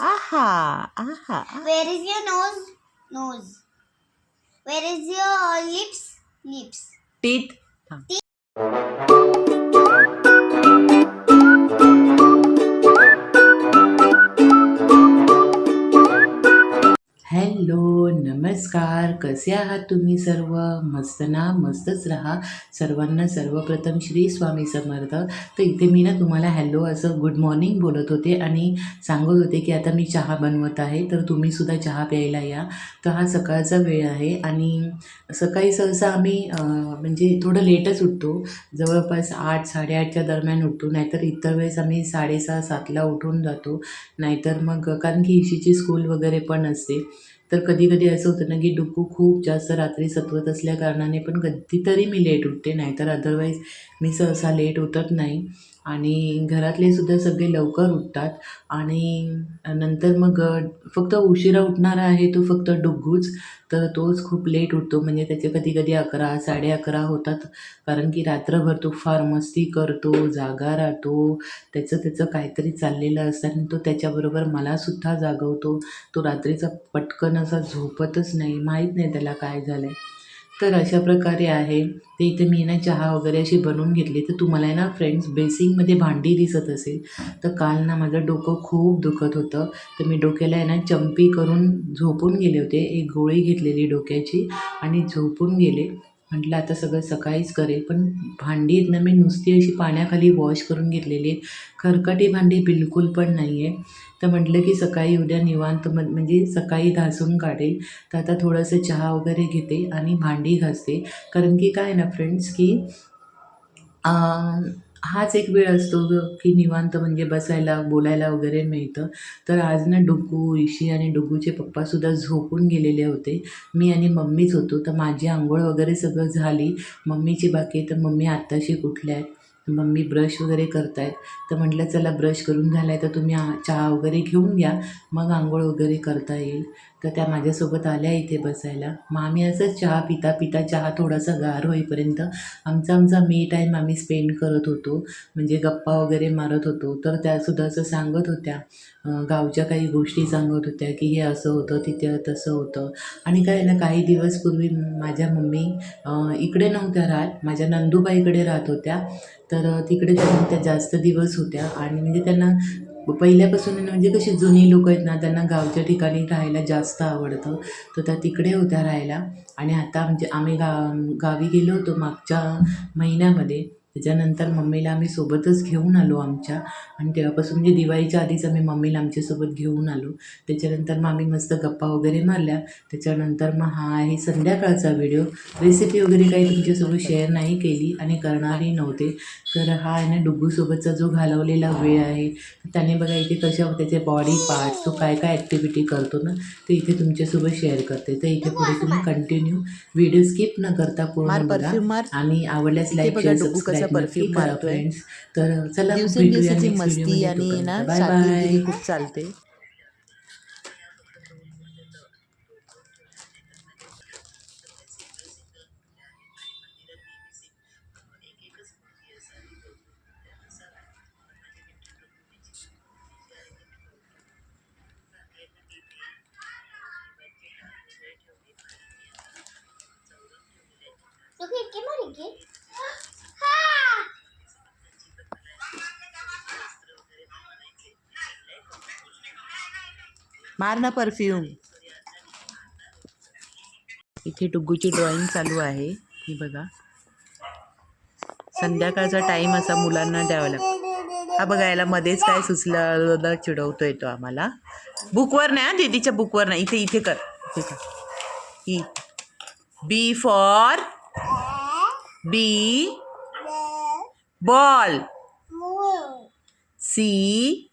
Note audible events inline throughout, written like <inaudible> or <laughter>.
Aha, aha. Where is your nose? Nose. Where is your lips? Lips. Teeth. Teeth. Hello नमस्कार. कसे आहात तुम्ही सर्व? मस्त ना मस्तच राहा. सर्वांना सर्वप्रथम श्री स्वामी समर्थ. तर इथे मी ना तुम्हाला हॅलो असं गुड मॉर्निंग बोलत होते आणि सांगत होते की आता मी चहा बनवत आहे तर तुम्हीसुद्धा चहा प्यायला या. तर हा सकाळचा वेळ आहे आणि सकाळी सहसा आम्ही म्हणजे थोडं लेटच उठतो. जवळपास आठ साडेआठच्या दरम्यान उठतो नाहीतर इतर वेळेस आम्ही साडेसहा सातला उठून जातो. नाहीतर मग कारण की इशीची स्कूल वगैरे पण असते. तर कधी कधी असं होतं ना की डुकू खूप जास्त रात्री सतवत असल्या कारणाने पण कधीतरी मी लेट उठते नाहीतर अदरवाईज मी सहसा लेट उठत नाही. आणि घरातले सुद्धा सगळे लवकर उठतात. आणि नंतर मग फक्त उशिरा उठणारा आहे तो फक्त डुग्गूच. तर तोच खूप लेट उठतो. म्हणजे त्याचे कधी कधी अकरा साडे अकरा होतात. कारण की रात्रभर तो फार मस्ती करतो जागा राहतो. त्याचं त्याचं काहीतरी चाललेलं असतं आणि तो त्याच्याबरोबर मलासुद्धा जागवतो. तो रात्रीचा पटकन असा झोपतच नाही. माहीत नाही त्याला काय झालं आहे तर अशा प्रकारे आहे. ते इथे मी ना चहा वगैरे अशी बनवून घेतली. तर तुम्हाला आहे ना फ्रेंड्स बेसिंगमध्ये भांडी दिसत असेल. तर काल ना माझं डोकं खूप दुखत होतं. तर मी डोक्याला आहे ना चंपी करून झोपून गेले होते. एक गोळी घेतलेली डोक्याची आणि झोपून गेले. म्हटलं आता सगळं सकाळीच करेल. पण भांडी आहेत ना मी नुसती अशी पाण्याखाली वॉश करून घेतलेली आहेत. खरकटी भांडी बिलकुल पण नाही आहे तर म्हटलं की सकाळी उद्या निवांत मग म्हणजे सकाळी घासून काढेल. तर आता थोडंसं चहा वगैरे घेते आणि भांडी घासते. कारण की काय ना फ्रेंड्स की हाच एक वेळ असतो ग की निवांत म्हणजे बसायला बोलायला वगैरे मिळतं. तर आज ना डुग्गू इशी आणि डुग्गूचे पप्पासुद्धा झोपून गेलेले होते. मी आणि मम्मीच होतो. तर माझी आंघोळ वगैरे सगळं झाली. मम्मीची बाकी आहे तर मम्मी आत्ताशी कुठल्या आहेत? मम्मी ब्रश वगैरे करतायत. तर म्हटलं चला ब्रश करून झाला आहे तर तुम्ही चहा वगैरे घेऊन घ्या. मग आंघोळ वगैरे करता येईल. तर त्या माझ्यासोबत आल्या इथे बसायला. मग आम्ही असंच चहा पिता पिता चहा थोडासा गार होईपर्यंत आमचा आमचा मी टाईम आम्ही स्पेंड करत होतो. म्हणजे गप्पा वगैरे मारत होतो. तर त्यासुद्धा असं सांगत होत्या. गावच्या काही गोष्टी सांगत होत्या की हे असं होतं तिथे तसं होतं. आणि काय ना काही दिवसपूर्वी माझ्या मम्मी इकडे नव्हत्या राहत. माझ्या नंदुबाईकडे राहत होत्या. तर तिकडे त्या जास्त दिवस होत्या. आणि म्हणजे त्यांना पहिल्यापासून म्हणजे कशी जुनी लोक आहेत ना त्यांना गावच्या ठिकाणी राहायला जास्त आवडतं. तर त्या तिकडे होत्या राहायला. आणि आता म्हणजे आम्ही गा गावी गेलो होतो मागच्या महिन्यामध्ये. त्याच्यानंतर मम्मीला आम्ही सोबतच घेऊन आलो आमच्या. आणि तेव्हापासून म्हणजे दिवाळीच्या आधीच आम्ही मम्मीला आमच्यासोबत घेऊन आलो. त्याच्यानंतर मग आम्ही मस्त गप्पा वगैरे मारल्या. त्याच्यानंतर मग हा आहे संध्याकाळचा व्हिडिओ. रेसिपी वगैरे काही तुमच्यासोबत शेअर नाही केली आणि करणारही नव्हते. तर हा आहे ना डुग्गूसोबतचा जो घालवलेला वेळ आहे. त्याने बघा इथे कशा त्याचे बॉडी पार्ट्स तो काय काय ॲक्टिव्हिटी करतो ना ते इथे तुमच्यासोबत शेअर करते. तर इथे पुढे तुम्ही कंटिन्यू व्हिडिओ स्किप न करता पूर्ण बघा. आणि आवडल्यास लाईक शेअर सबस्क्राईब perfume करा मारतोय. तर चला दिवसेंदिवसाची मस्ती आणि ना बाय खूप चालते. मार ना परफ्यूम इथे डुग्गूची ड्रॉइंग चालू आहे. ही बघा. संध्याकाळचा टाइम असा मुलांना द्यावा लागतो. हा बघा याला मध्येच काय सुचलं चिडवतोय तो आम्हाला. बुकवर नाही हा दीदीच्या बुकवर नाही. इथे इथे कर. इथे कर. E B for B ball C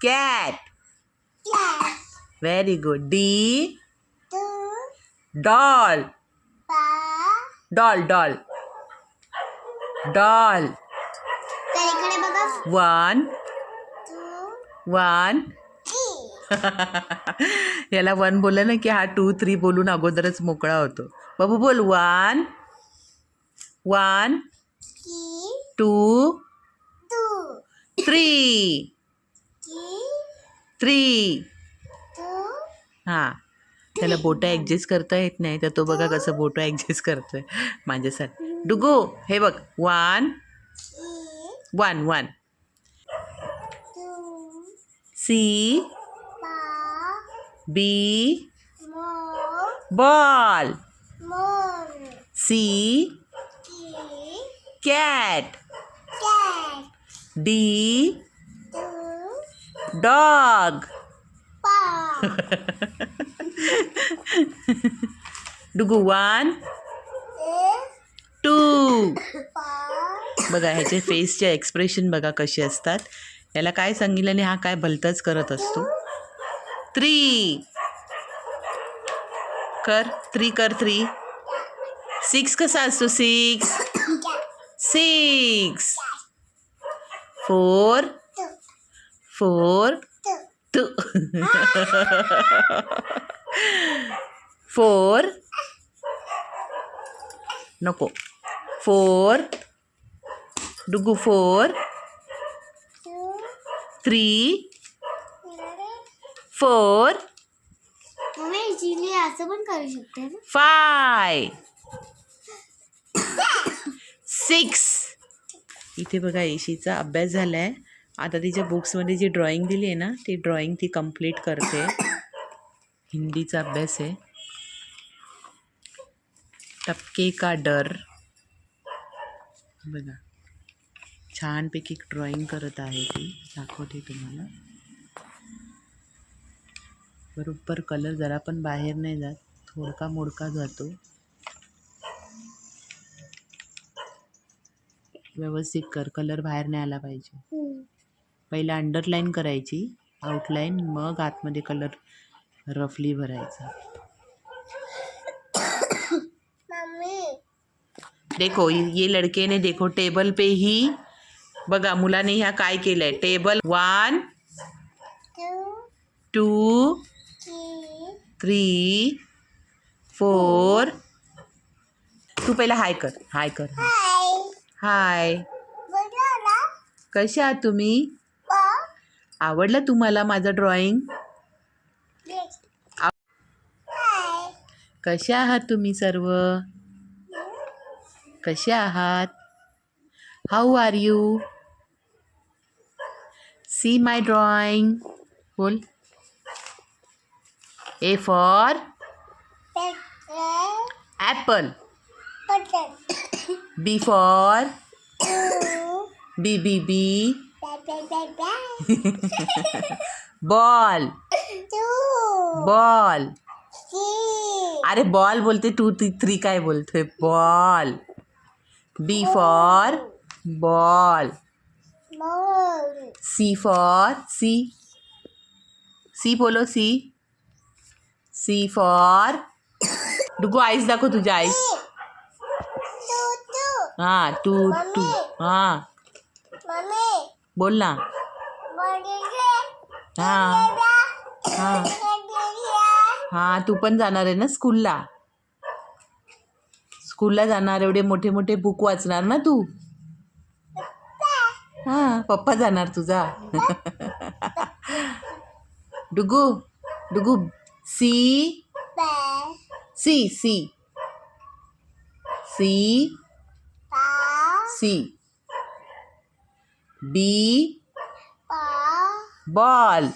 cat very good D doll doll doll doll one one याला वन बोललं ना की हा टू थ्री बोलून अगोदरच मोकळा होतो. बाबू बोल one one two three three. हां. त्याला बोटं ॲडजस्ट करता येत नाही तर तो बघा कसं बोटं ॲडजस्ट करतोय माझ्यासाठी डुगू हे बघ. One. One one. C. B. Ball. C. Cat. D. Dog. Dugu one. Two. बघा ह्याचे फेसचे एक्सप्रेशन बघा कसे असतात. याला काय सांगितलं हा काय भलतंच करत असतो. थ्री कर. थ्री कर थ्री सिक्स कसा असतो? Six six four four two. Four. नको. Four. Dugu four. Three. Four. असं पण करू शकते फाय. सिक्स. इथे बघा येशीचा अभ्यास झाला आहे आता तिच्या बुक्समध्ये जी ड्रॉइंग दिली आहे ना ती ड्रॉइंग ती कंप्लीट करते. हिंदीचा अभ्यास आहे. टपके का डर? बघा. छानपैकी ड्रॉइंग करत आहे ती. दाखवते तुम्हाला. बरोबर कलर जरा पण बाहेर नाही जात. थोडका मोडका जातो. व्यवस्थित कर. कलर बाहेर नाही आला पाहिजे. पहिला अंडरलाईन करायची आउटलाईन मग आतमध्ये कलर रफली भरायचा. मम्मी. देखो ये लड़के ने देखो टेबल पे ही बघा मुलाने ह्या काय केलंय? Table one two three four तू पहिला हाय कर. हाय कर. हाय कसे आहात तुम्ही? आवडलं तुम्हाला माझं ड्रॉइंग? कसे आहात तुम्ही सर्व? कसे आहात? How are you see my drawing बोल. A for apple B for B B B <laughs> ball. Ball. अरे बॉल बोलते टू थ्री काय बोलतोय? Ball. B for ball C for C C बोलो सी सी फॉर डुगू आईस दाखव तुझ्या आईस. हां टू टू हां. बोल ना. हां. हां. हां तू पण जाणार आहे ना स्कूलला? स्कूलला जाणार एवढे मोठे मोठे बुक वाचणार ना तू? हां पप्पा जाणार तुझा. <laughs> Dugu Dugu C C C. C C. B. Ball.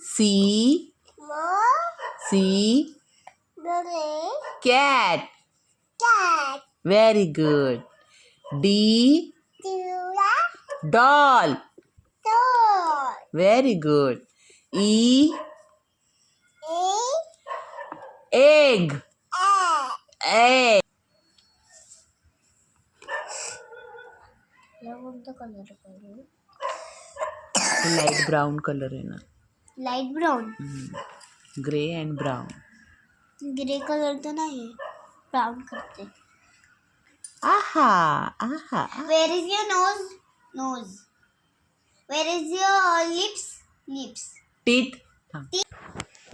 C. C. Cat. Very good. D. Doll. Very good. E. Egg. Egg. कोणता कलर करू लाइट ब्राऊन कलर आहे ना. Light brown grey and brown grey colour तर नाही brown करते. आहा आहा. Where is your nose nose where is your lips lips teeth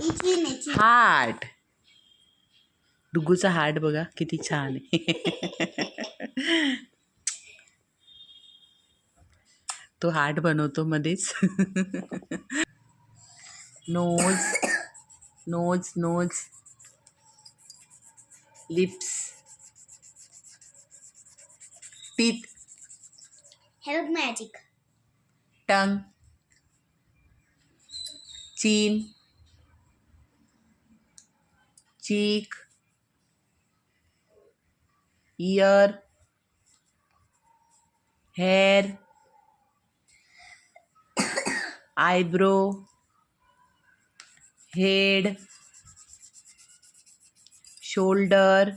इची नेची हार्ट डुगूचा हार्ट बघा किती छान आहे. <laughs> तो हार्ट बनवतो मध्येच. Nose nose nose. Lips. Teeth. Help magic. Tongue. Chin. Cheek ear hair eyebrow head shoulder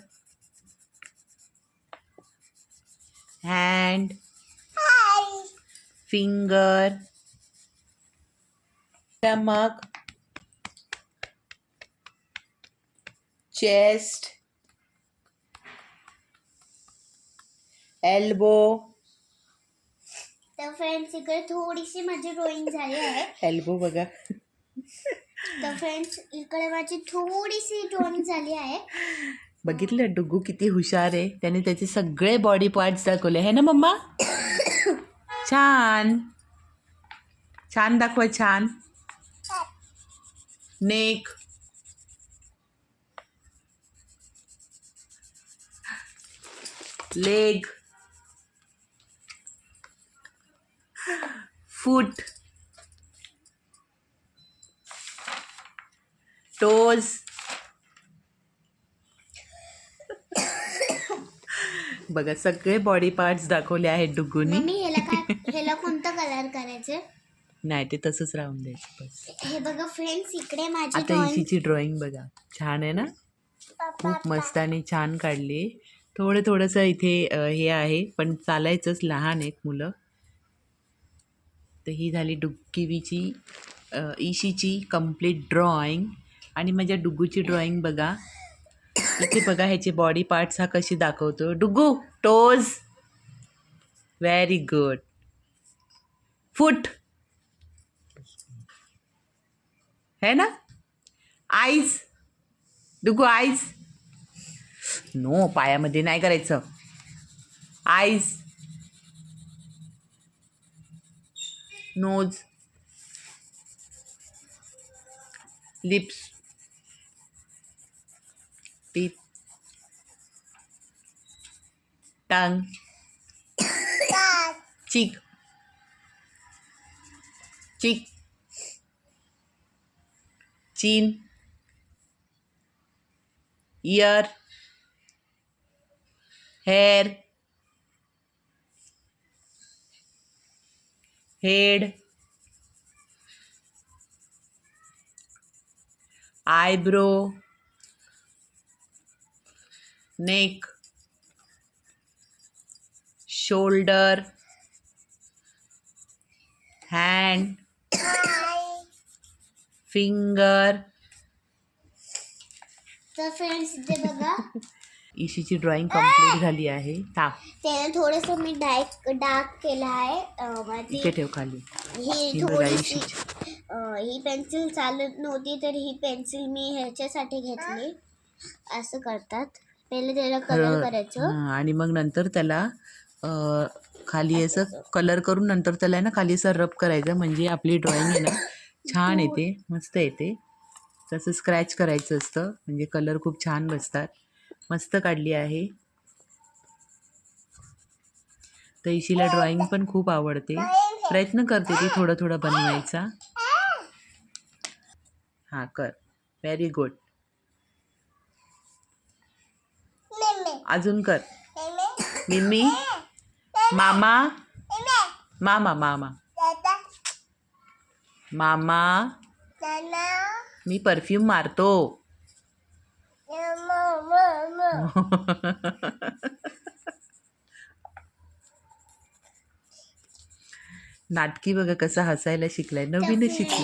hand finger stomach chest elbow तर फ्रेंड्स इकडे थोडीशी माझी ड्रॉइंग झाली आहे elbow बघा तर फ्रेंड्स इकडे माझी थोडीशी ड्रॉइंग झाली आहे। बघितलं डुगू किती हुशार आहे. त्याने त्याचे सगळे बॉडी पार्ट्स दाखवले. है ना मम्मा? छान. छान दाखवा छान. नेक. लेग फूट टोज <coughs> बघा सगळे बॉडी पार्ट्स दाखवले आहेत डुगूनी <laughs> ह्याला कोणता कलर करायचे? नाही ते तसंच राहून द्यायचं बस. हे बघा फ्रेंड्स इकडे माझी आता ड्रॉइंग इशीची ड्रॉइंग बघा. छान आहे ना? खूप मस्त आणि छान काढली. थोडं थोडंसं इथे हे आहे पण चालायचंच लहान आहेत मुलं. तर ही झाली डुग्गीवीची अ, इशीची कंप्लीट ड्रॉइंग आणि माझ्या डुगूची ड्रॉइंग बघा. इथे बघा ह्याचे बॉडी पार्ट्स हा कशी दाखवतो. Dugu toes very good foot है ना? आईज डुगू आईज नो पायामध्ये नाही करायचं. Eyes nose lips teeth tongue cheek cheek chin. Ear. Hair. Head eyebrow neck shoulder hand finger तर फ्रेंड्स इथे बघा इशीची ड्रॉइंग कंप्लीट झाली आहे. ता त्याला थोडस मी डार्क डार्क केलं आहे. इथे ठेव खाली. ही ही बघा थोडीशी इशीची अं, ही पेन्सिल चालत नव्हती तर ही पेन्सिल मी ह्याच्यासाठी घेतली. असं करतात. पहिले त्याला कलर करायचं. हां, आणि मग नंतर त्याला अ, खाली असं कलर करून नंतर त्याला आहे ना खाली असं रब करायचं. म्हणजे आपली ड्रॉइंग आहे ना छान येते. मस्त येते. तसं स्क्रॅच करायचं असतं. म्हणजे कलर खूप छान बसतात. मस्त काढली आहे. तर इशीला ड्रॉइंग पण खूप आवडते. प्रयत्न करते ती थोडं थोडं बनवायचा. हां कर. व्हेरी गुड अजून कर. मिम्मी. मामा. मामा मामा. मामा. मी परफ्यूम मारतो. नाटकी बघा कसं हसायला शिकलाय. नवीनच शिकला